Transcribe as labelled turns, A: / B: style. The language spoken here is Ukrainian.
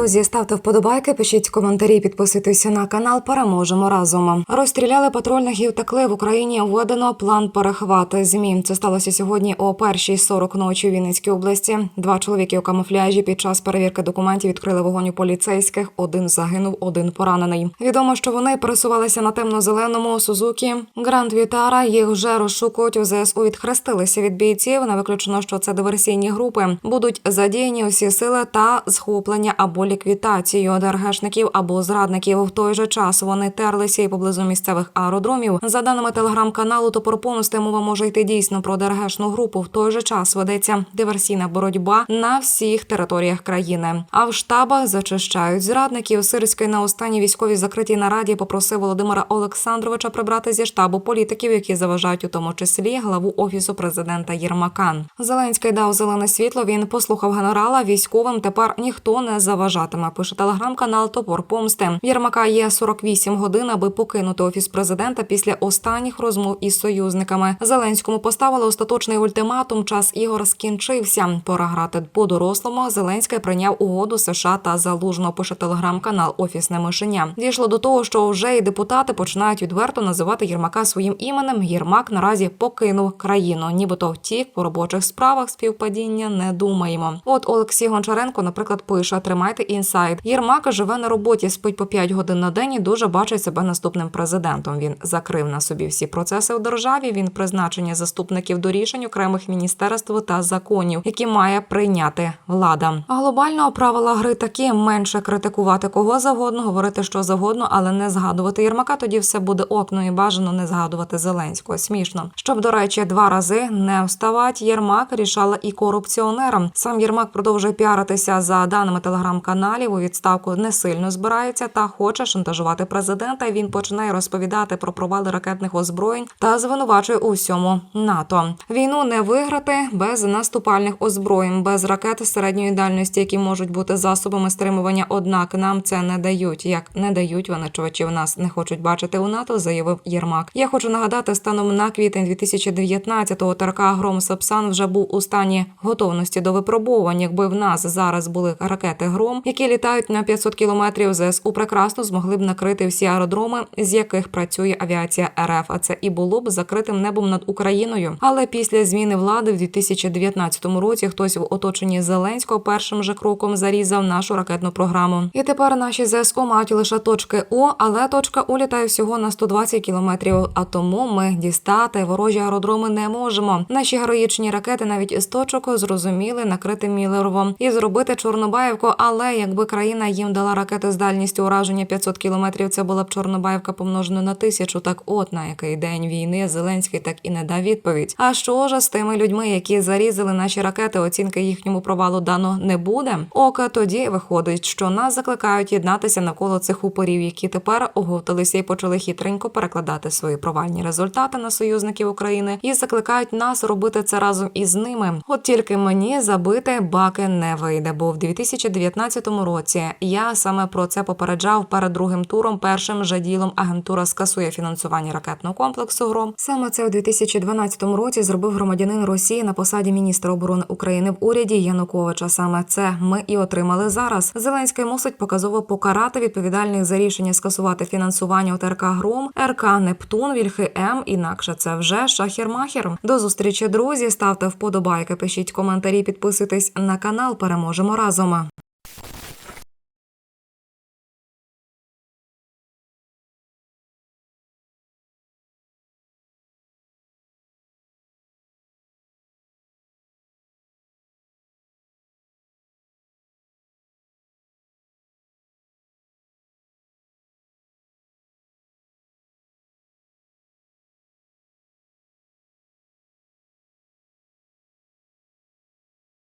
A: Друзі, ставте вподобайки, пишіть коментарі, підписуйтеся на канал. Переможемо разом. Розстріляли патрульних і втекли в Україні. Введено план перехвати змін. Це сталося сьогодні о 1.40 ночі у Вінницькій області. Два чоловіки у камуфляжі під час перевірки документів відкрили вогонь у поліцейських. Один загинув, один поранений. Відомо, що вони пересувалися на темно-зеленому Сузукі Гранд Вітара. Їх вже розшукують у ЗСУ. Відхрестилися від бійців. Не виключено, що це диверсійні групи. Будуть задіяні усі сили та схоплення або ліквідацію ДРГшників або зрадників. В той же час вони терлися і поблизу місцевих аеродромів. За даними телеграм-каналу Топорпонусти, мова може йти дійсно про ДРГшну групу. В той же час ведеться диверсійна боротьба на всіх територіях країни. А в штабах зачищають зрадників. Сирський на останній військовій закритій нараді попросив Володимира Олександровича прибрати зі штабу політиків, які заважають у тому числі главу офісу президента Єрмака. Зеленський дав зелене світло. Він послухав генерала. Військовим тепер ніхто не заважатиме. Пише телеграм-канал Топор Помсти. Єрмака є 48 годин, аби покинути офіс президента після останніх розмов із союзниками. Зеленському поставили остаточний ультиматум. Час ігор скінчився. Пора грати по дорослому. Зеленський прийняв угоду США та залужно. Пише телеграм-канал Офісне мишеня. Дійшло до того, що вже і депутати починають відверто називати Єрмака своїм іменем. Єрмак наразі покинув країну, нібито втік по робочих справах. Співпадіння не думаємо. От Олексій Гончаренко, наприклад, пише: тримайте інсайд. Єрмак живе на роботі, спить по 5 годин на день і дуже бачить себе наступним президентом. Він закрив на собі всі процеси у державі. Він призначення заступників до рішень окремих міністерств та законів, які має прийняти влада. Глобально правила гри такі: менше критикувати кого завгодно, говорити що завгодно, але не згадувати Єрмака. Тоді все буде окно і бажано не згадувати Зеленського. Смішно, щоб до речі, два рази не вставати. Єрмак рішала і корупціонерам. Сам Єрмак продовжує піаритися за даними телеграм-каналів. У відставку не сильно збирається та хоче шантажувати президента. Він починає розповідати про провали ракетних озброєнь та звинувачує у всьому НАТО. Війну не виграти без наступальних озброєнь, без ракет середньої дальності, які можуть бути засобами стримування. Однак нам це не дають. Як не дають вони чувачів нас не хочуть бачити у НАТО, заявив Єрмак. Я хочу нагадати, станом на квітень 2019-го ТРК Гром Сапсан вже був у стані готовності до випробувань. Якби в нас зараз були ракети Гром, які літають на 500 кілометрів, ЗСУ прекрасно змогли б накрити всі аеродроми, з яких працює авіація РФ. А це і було б закритим небом над Україною. Але після зміни влади в 2019 році хтось в оточенні Зеленського першим же кроком зарізав нашу ракетну програму. І тепер наші ЗСУ мають лише точки О, але точка О літає всього на 120 кілометрів. А тому ми дістати ворожі аеродроми не можемо. Наші героїчні ракети навіть із точок зрозуміли накрити Мілерово і зробити Чорнобаївку. Але якби країна їм дала ракети з дальністю ураження 500 кілометрів, це була б Чорнобаївка помножена на тисячу. Так, от на який день війни Зеленський так і не дав відповідь. А що ж з тими людьми, які зарізали наші ракети? Оцінки їхньому провалу дано не буде. Ока тоді виходить, що нас закликають єднатися навколо цих упорів, які тепер оговталися і почали хитренько перекладати свої провальні результати на союзників України і закликають нас робити це разом із ними. От тільки мені забити баки не вийде, бо в 2019 році я саме про це попереджав перед другим туром. Першим же ділом агентура скасує фінансування ракетного комплексу ГРОМ. Саме це у 2012 році зробив громадянин Росії на посаді міністра оборони України в уряді Януковича. Саме це ми і отримали зараз. Зеленський мусить показово покарати відповідальних за рішення скасувати фінансування ОТРК Гром, РК Нептун, Вільхи М. Інакше це вже шахір-махір. До зустрічі, друзі. Ставте вподобайки, пишіть коментарі, підписуйтесь на канал. Переможемо разом.